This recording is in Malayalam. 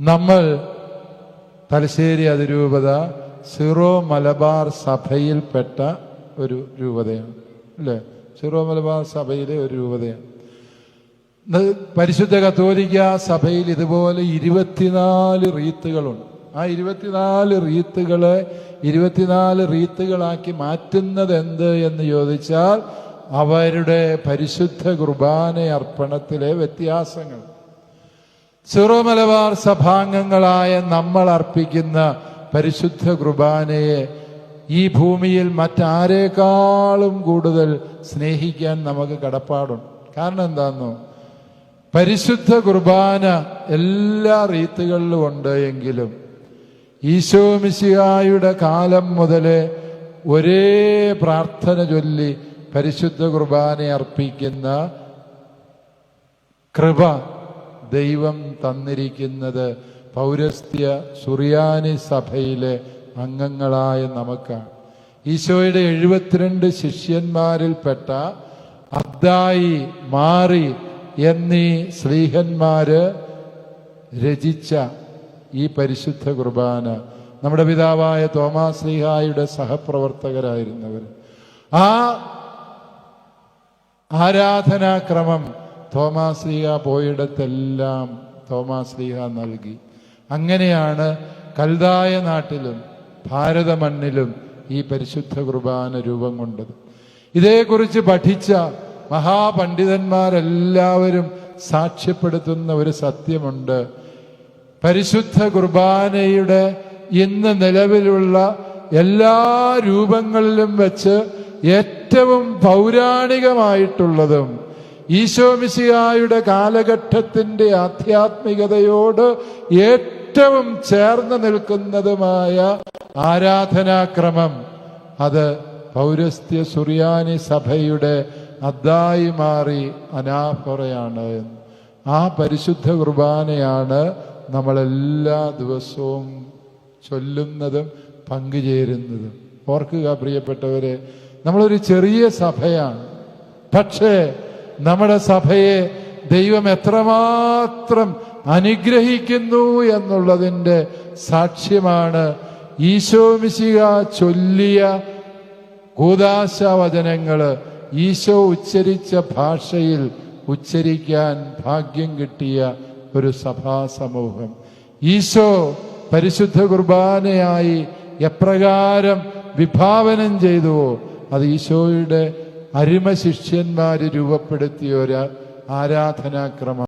നമ്മൾ തലശ്ശേരി അതിരൂപത സിറോ മലബാർ സഭയിൽപ്പെട്ട ഒരു രൂപതയാണ് അല്ലേ? സിറോ മലബാർ സഭയിലെ ഒരു രൂപതയാണ്. പരിശുദ്ധ കത്തോലിക്ക സഭയിൽ ഇതുപോലെ ഇരുപത്തിനാല് റീത്തുകളുണ്ട്. ആ ഇരുപത്തിനാല് റീത്തുകളെ ഇരുപത്തിനാല് റീത്തുകളാക്കി മാറ്റുന്നത് എന്ത് എന്ന് ചോദിച്ചാൽ അവരുടെ പരിശുദ്ധ കുർബാന അർപ്പണത്തിലെ വ്യത്യാസങ്ങൾ. സിറോ മലബാർ സഭാംഗങ്ങളായ നമ്മൾ അർപ്പിക്കുന്ന പരിശുദ്ധ കുർബാനയെ ഈ ഭൂമിയിൽ മറ്റാരേക്കാളും കൂടുതൽ സ്നേഹിക്കാൻ നമുക്ക് കടപ്പാടുണ്ട്. കാരണം എന്താണെന്നോ പരിശുദ്ധ കുർബാന എല്ലാ റീത്തുകളിലും ഉണ്ട് എങ്കിലും ഈശോ മിശിഹായുടെ കാലം മുതലേ ഒരേ പ്രാർത്ഥന ചൊല്ലി പരിശുദ്ധ കുർബാന അർപ്പിക്കുന്ന കൃപ ദൈവം തന്നിരിക്കുന്നത് പൗരസ്ത്യ സുറിയാനി സഭയിലെ അംഗങ്ങളായ നമുക്കാണ്. ഈശോയുടെ എഴുപത്തിരണ്ട് ശിഷ്യന്മാരിൽപ്പെട്ട അദ്ദായി മാറി എന്നീ ശ്രീഹന്മാര് രചിച്ച ഈ പരിശുദ്ധ കുർബാന നമ്മുടെ പിതാവായ തോമാസ് ശ്രീഹായുടെ സഹപ്രവർത്തകരായിരുന്നവർ ആ ആരാധനാക്രമം തോമാസ് ലീഹ പോയിടത്തെല്ലാം തോമാസ് ലീഹ നൽകി. അങ്ങനെയാണ് കൽതായ നാട്ടിലും ഭാരത മണ്ണിലും ഈ പരിശുദ്ധ കുർബാന രൂപം കൊണ്ടത്. ഇതേക്കുറിച്ച് പഠിച്ച മഹാപണ്ഡിതന്മാരെല്ലാവരും സാക്ഷ്യപ്പെടുത്തുന്ന ഒരു സത്യമുണ്ട്. പരിശുദ്ധ കുർബാനയുടെ ഇന്ന് നിലവിലുള്ള എല്ലാ രൂപങ്ങളിലും വെച്ച് ഏറ്റവും പൗരാണികമായിട്ടുള്ളതും ഈശോമിശിയായുടെ കാലഘട്ടത്തിന്റെ ആധ്യാത്മികതയോട് ഏറ്റവും ചേർന്ന് നിൽക്കുന്നതുമായ ആരാധനാക്രമം അത് പൗരസ്ത്യ സുറിയാനി സഭയുടെ അദ്ദായി മാറി അനാഫറയാണ്. ആ പരിശുദ്ധ കുർബാനയാണ് നമ്മളെല്ലാ ദിവസവും ചൊല്ലുന്നതും പങ്കുചേരുന്നതും. ഓർക്കുക പ്രിയപ്പെട്ടവരെ നമ്മളൊരു ചെറിയ സഭയാണ്. പക്ഷേ നമ്മുടെ സഭയെ ദൈവം എത്രമാത്രം അനുഗ്രഹിക്കുന്നു എന്നുള്ളതിന്റെ സാക്ഷ്യമാണ് ഈശോമിശിക ചൊല്ലിയ കൂതാശ വചനങ്ങൾ ഈശോ ഉച്ചരിച്ച ഭാഷയിൽ ഉച്ചരിക്കാൻ ഭാഗ്യം കിട്ടിയ ഒരു സഭാ സമൂഹം ഈശോ പരിശുദ്ധ കുർബാനയായി എപ്രകാരം വിഭാവനം ചെയ്തുവോ അത് ഈശോയുടെ അരിമ ശിഷ്യന്മാര് രൂപപ്പെടുത്തിയ ഒരു ആരാധനാക്രമം.